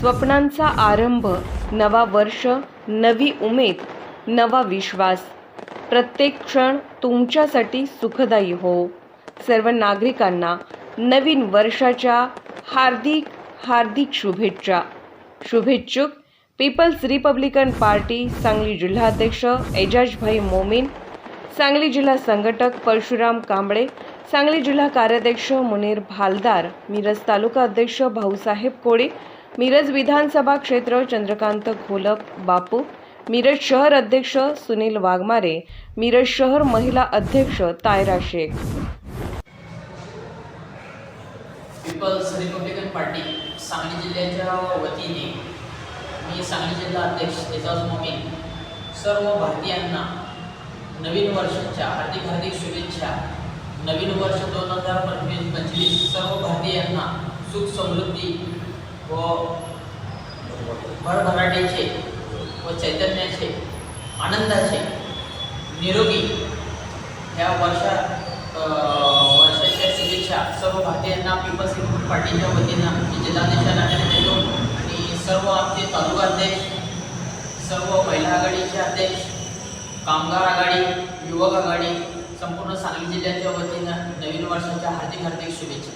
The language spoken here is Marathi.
स्वप्नांचा आरंभ नवा वर्ष नवी उमेद नवा विश्वास. प्रत्येक क्षण तुमच्यासाठी सुखदायी हो. सर्व नागरिकांना नवीन वर्षाच्या हार्दिक हार्दिक शुभेच्छा. शुभेच्छुक पीपल्स रिपब्लिकन पार्टी सांगली जिल्हाध्यक्ष एजाजभाई मोमीन सांगली जिल्हा संघटक परशुराम कांबळे सांगली जिल्हा कार्याध्यक्ष मुनीर भालदार मिरज तालुका अध्यक्ष भाऊसाहेब कोळे मिरज विधानसभा क्षेत्र चंद्रकांत घोलप बापू. मिरज शहर अध्यक्ष सुनील वाघमारे. मिरज शहर महिला अध्यक्ष Tayra Shaikh. Peoples republican party Sangli जिल्ह्याच्या वतीने मी सांगली जिल्हा अध्यक्ष एजाज मोमीन सर्व भारतीयांना नवीन वर्षाच्या हार्दिक हार्दिक शुभेच्छा. नवीन वर्ष दोन हजार पंचवीस पंचवीस सर्व भारतीयांना सुख समृद्धी हो. व भरभराटीचे व चैतन्याचे आनंदाचे निरोगी ह्या वर्षा वर्षाच्या शुभेच्छा सर्व भारतीयांना पीपल्स रिपब्लिक पार्टीच्या वतीनं मी देतो. आणि सर्व आमचे तालुका अध्यक्ष सर्व महिला आघाडीचे अध्यक्ष कामगार आघाडी युवक आघाडी संपूर्ण सांगली जिल्ह्याच्या वतीनं नवीन वर्षाच्या हार्दिक हार्दिक शुभेच्छा.